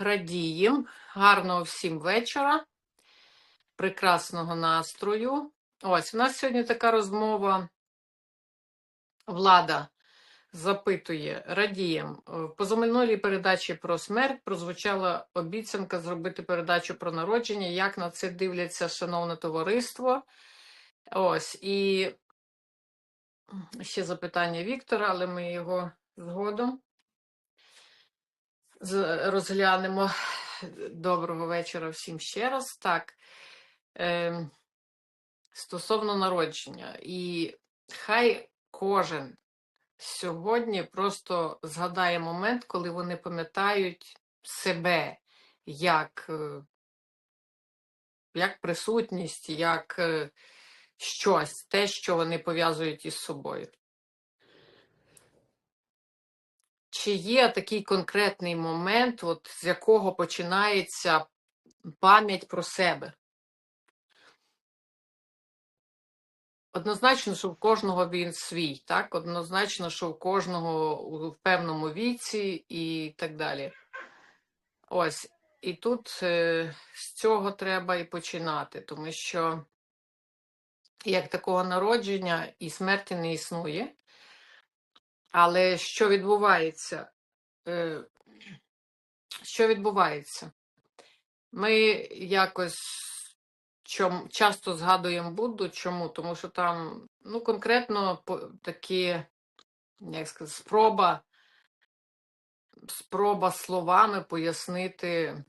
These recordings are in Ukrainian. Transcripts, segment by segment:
Радієм. Гарного всім вечора, прекрасного настрою. Ось, у нас сьогодні така розмова. Влада запитує, радієм. В позаминулій передачі про смерть прозвучала обіцянка зробити передачу про народження. Як на це дивляться шановне товариство? Ось, і ще запитання Віктора, але ми його згодом розглянемо. Доброго вечора всім ще раз. Так, ем, стосовно народження, і хай кожен сьогодні просто згадає момент, коли вони пам'ятають себе як, е, як присутність, як е, щось, те, що вони пов'язують із собою. Чи є такий конкретний момент, от, з якого починається пам'ять про себе? Однозначно, що в кожного він свій, так? Однозначно, що в кожного в певному віці і так далі. Ось, і тут е, з цього треба і починати, тому що як такого народження і смерті не існує. Але що відбувається? Е, Що відбувається? Ми якось часто згадуємо Будду. Чому? Тому що там ну, конкретно такі, як сказати, спроба, спроба словами пояснити,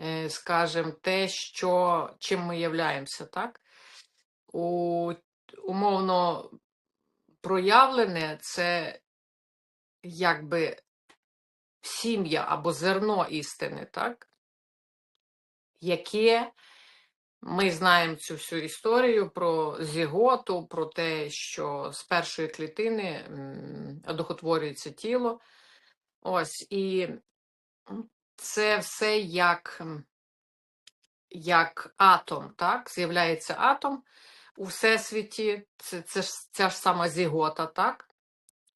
е, скажімо, те, що, чим ми являємося, так? У, умовно проявлене це якби сім'я або зерно істини, так? Яке Ми знаємо цю всю історію про зіготу, про те, що з першої клітини одухотворюється тіло. Ось, і це все як, як атом, так? З'являється атом у всесвіті, це, це ж ця ж сама зігота, так?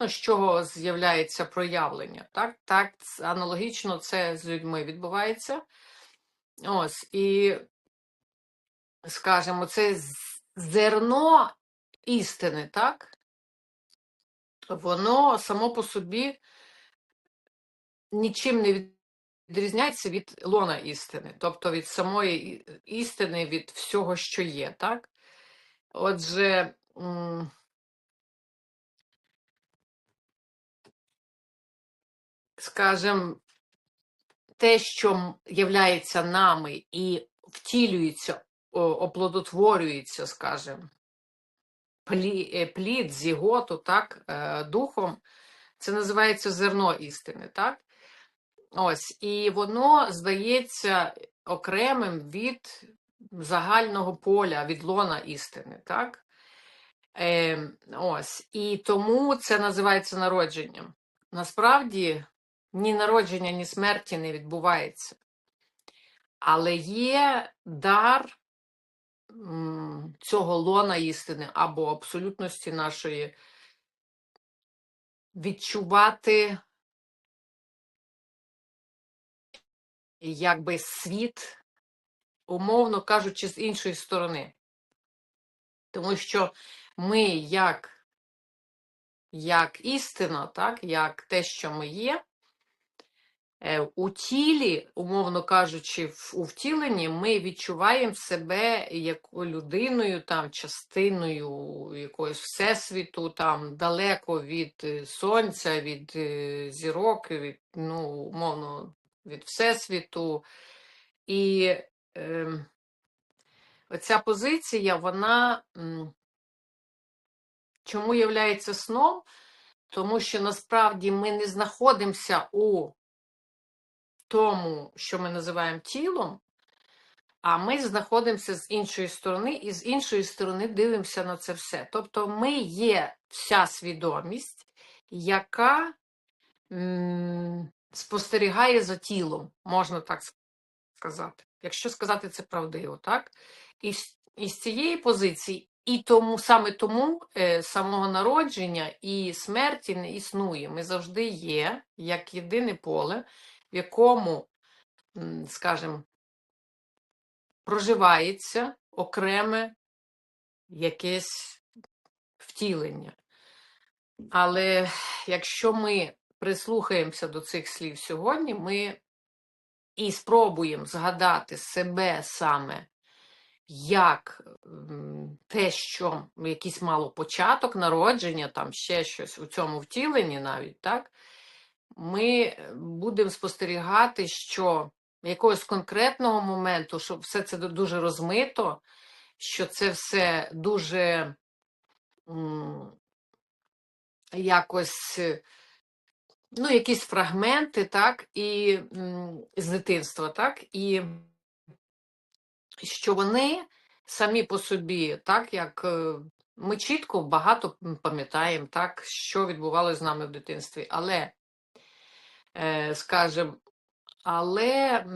Ну, з чого з'являється проявлення, так? Так, аналогічно це з людьми відбувається. Ось, і скажімо, це зерно істини, так? Воно само по собі нічим не відрізняється від лона істини, тобто від самої істини, від всього, що є, так? Отже, м, скажімо, те, що являється нами і втілюється, оплодотворюється, скажімо, плі, е, плід, зіготу, так, е, духом, це називається зерно істини, так? Ось, і воно здається окремим від загального поля, від лона істини, так? Е, ось, і тому це називається народженням. Насправді ні народження, ні смерті не відбувається. Але є дар цього лона істини або абсолютності нашої відчувати якби світ, умовно кажучи, з іншої сторони. Тому що ми, як, як істина, так, як те, що ми є, е, у тілі, умовно кажучи, у втіленні ми відчуваємо себе як людиною, там, частиною якогось всесвіту, там, далеко від е, сонця, від е, зірок, від, ну, умовно, від всесвіту. І ем, оця позиція, вона чому являється сном? Тому що насправді ми не знаходимося у тому, що ми називаємо тілом, а ми знаходимося з іншої сторони, і з іншої сторони дивимося на це все. Тобто ми є вся свідомість, яка м, спостерігає за тілом, можна так сказати, якщо сказати це правдиво, так? І, і з цієї позиції, і тому саме тому е, самого народження і смерті не існує. Ми завжди є як єдине поле, в якому, скажімо, проживається окреме якесь втілення. Але якщо ми прислухаємося до цих слів сьогодні, ми і спробуємо згадати себе саме як те, що якийсь мало початок, народження, там ще щось у цьому втіленні навіть, так, ми будемо спостерігати, що якогось конкретного моменту, що все це дуже розмито, що це все дуже якось, е, ну, якісь фрагменти, так, і з дитинства, так, і що вони самі по собі, так, як е, ми чітко багато пам'ятаємо, так, що відбувалося з нами в дитинстві, але, е, скажімо, але,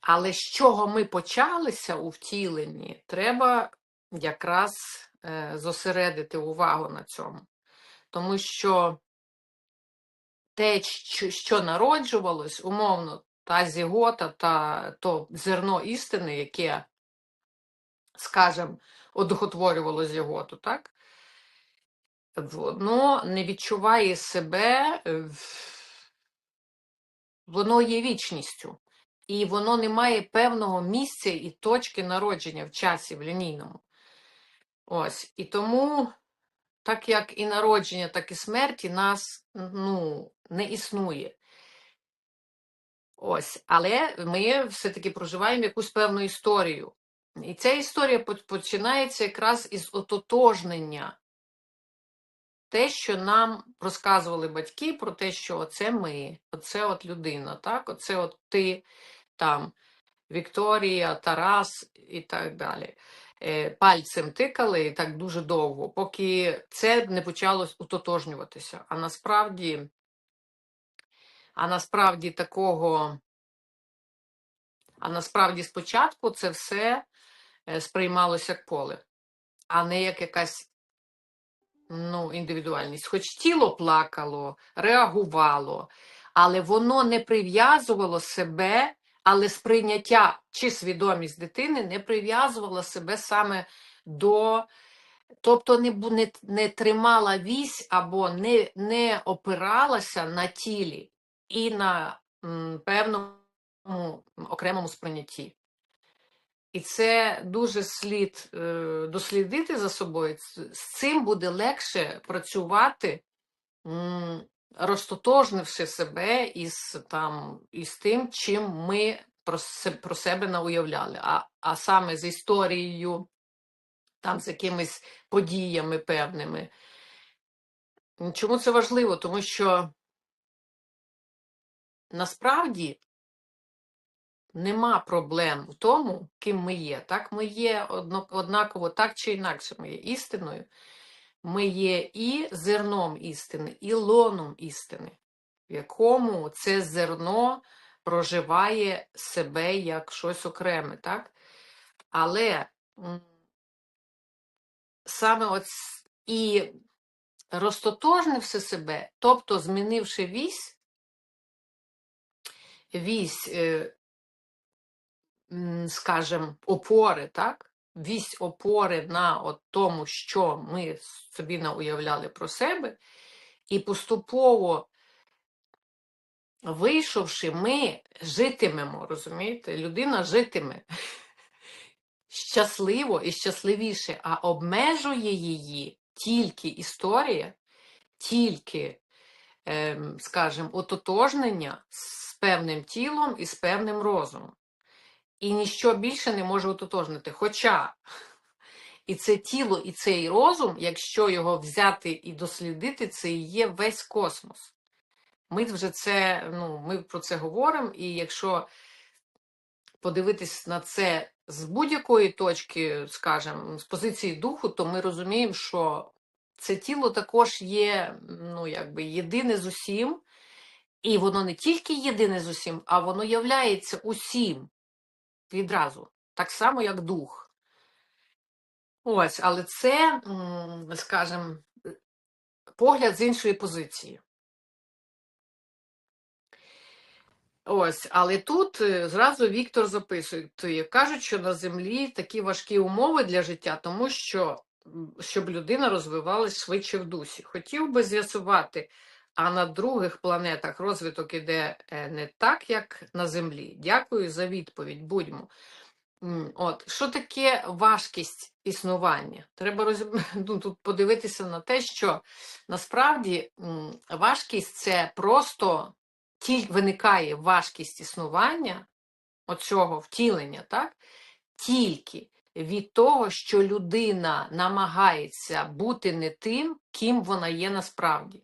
але з чого ми почалися у втіленні, треба якраз зосередити увагу на цьому. Тому що те, що, що народжувалось, умовно, та зігота, та то зерно істини, яке, скажімо, одухотворювало зіготу, так? Воно не відчуває себе, е, воно є вічністю. І воно не має певного місця і точки народження в часі в лінійному. Ось. І тому, так як і народження, так і смерті нас ну, не існує. Ось, але ми все-таки проживаємо якусь певну історію. І ця історія починається якраз із ототожнення. Те, що нам розказували батьки про те, що оце ми, оце от людина, так? Оце от ти, там, Вікторія, Тарас і так далі. Е, Пальцем тикали так дуже довго, поки це не почало утотожнюватися. А насправді, а насправді такого. А насправді спочатку це все е, сприймалося як поле, а не як якась ну, індивідуальність. Хоч тіло плакало, реагувало, але воно не прив'язувало себе, але сприйняття чи свідомість дитини не прив'язувала себе саме до. Тобто не, не, не тримала вісь або не, не опиралася на тілі і на м, певному окремому сприйнятті. І це дуже слід е, дослідити за собою. З цим буде легше працювати, розтотожнивши себе із, там, із тим, чим ми про, про себе науявляли. А, а саме з історією, там, з якимись подіями певними. Чому це важливо? Тому що насправді нема проблем в тому, ким ми є. Так, ми є однаково, так чи інакше, ми є істиною. Ми є і зерном істини, і лоном істини, в якому це зерно проживає себе як щось окреме, так? Але саме от і розтотожнивши себе, тобто змінивши вісь, вісь, е, м, скажем, опори, так? Вісь опори на от тому, що ми собі науявляли про себе, і поступово вийшовши, ми житимемо, розумієте? Людина житиме щасливо і щасливіше, а обмежує її тільки історія, тільки, ем, скажімо, ототожнення з певним тілом і з певним розумом. І ніщо більше не може ототожнити. Хоча і це тіло, і цей розум, якщо його взяти і дослідити, це і є весь космос. Ми вже це, ну, ми про це говоримо, і якщо подивитись на це з будь-якої точки, скажімо, з позиції духу, то ми розуміємо, що це тіло також є ну, якби єдине з усім, і воно не тільки єдине з усім, а воно являється усім відразу, так само, як дух. Ось, але це, скажімо, погляд з іншої позиції. Ось, але тут е, зразу Віктор записує, кажуть, що на землі такі важкі умови для життя, тому що щоб людина розвивалась швидше в дусі. Хотів би з'ясувати, а на других планетах розвиток іде е, не так, як на землі. Дякую за відповідь. Будьмо. От, що таке важкість існування? Треба роз... ну, тут подивитися на те, що насправді важкість це просто тільки виникає важкість існування оцього втілення, так? Тільки від того, що людина намагається бути не тим, ким вона є насправді.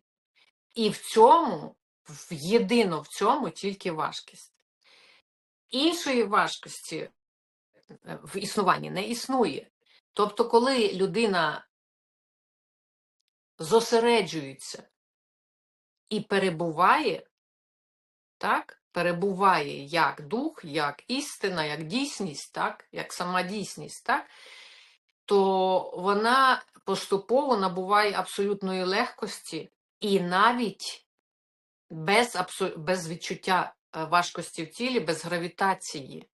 І в цьому, в- єдино в цьому тільки важкість. Іншої важкості е, в існуванні не існує. Тобто, коли людина зосереджується і перебуває, так, перебуває як дух, як істина, як дійсність, так, як сама дійсність, так, то вона поступово набуває абсолютної легкості і навіть без, абсо- без відчуття е, важкості в тілі, без гравітації.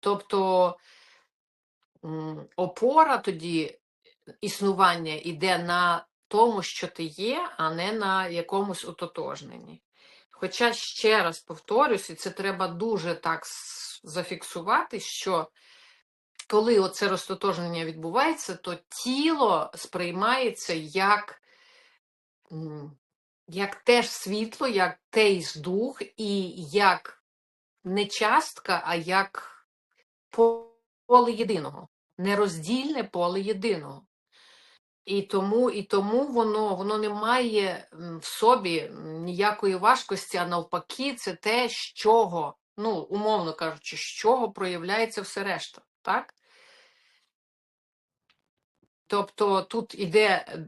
Тобто опора тоді існування йде на тому, що ти є, а не на якомусь ототожненні. Хоча ще раз повторюсь, і це треба дуже так зафіксувати, що коли оце розтотожнення відбувається, то тіло сприймається як, як теж світло, як той дух, і як не частка, а як поле єдиного, нероздільне поле єдиного. І тому, і тому воно, воно не має в собі ніякої важкості, а навпаки, це те, з чого, ну, умовно кажучи, з чого проявляється все решта. Так? Тобто тут іде.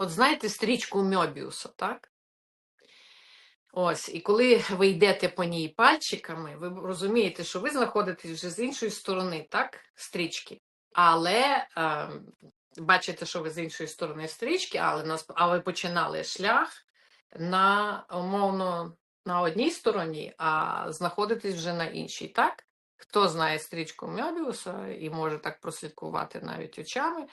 От знаєте стрічку Мьобіуса, так? Ось, і коли ви йдете по ній пальчиками, ви розумієте, що ви знаходитесь вже з іншої сторони, так, стрічки. Але е, бачите, що ви з іншої сторони стрічки, але нас, а ви починали шлях на умовно на одній стороні, а знаходитесь вже на іншій, так? Хто знає стрічку Мьобіуса і може так прослідкувати навіть очами,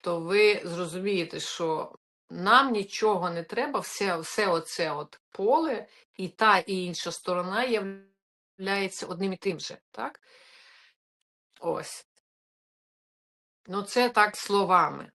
то ви зрозумієте, що нам нічого не треба, все, все оце от поле, і та і інша сторона являється одним і тим же, так? Ось. Ну, це так словами.